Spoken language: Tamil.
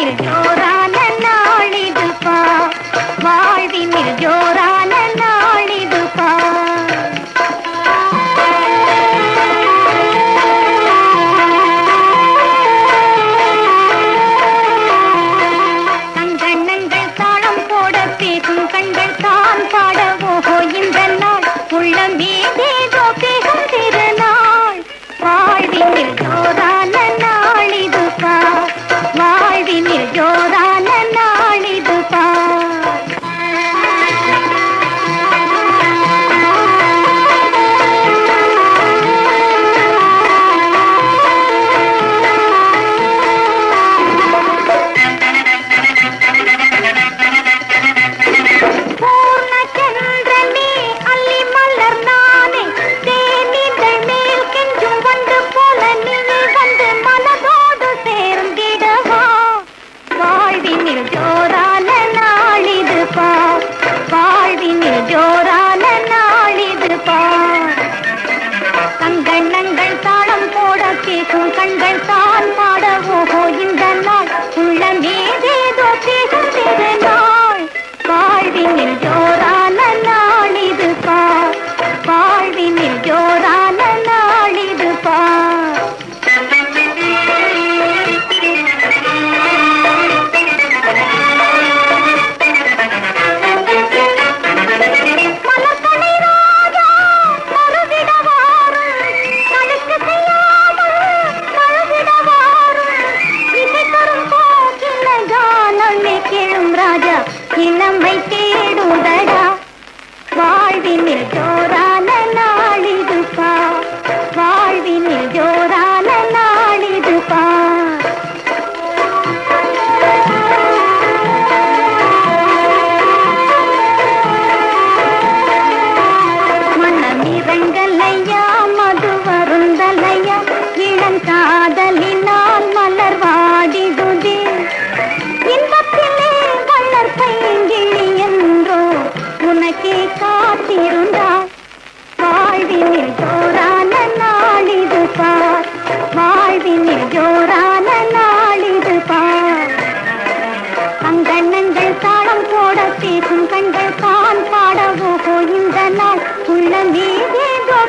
Bye. I need a gun. உனக்கே காத்திருந்தார் வாழ்வினில் ஜோரான நாளிது பார் வாழ்வினில் ஜோரான நாளிது பார் அங்கண்ணங்கள் தாளம் போட பேசும் கண்கள் தான் பாடவோ இந்த நாள் உள்ள நீதேதோ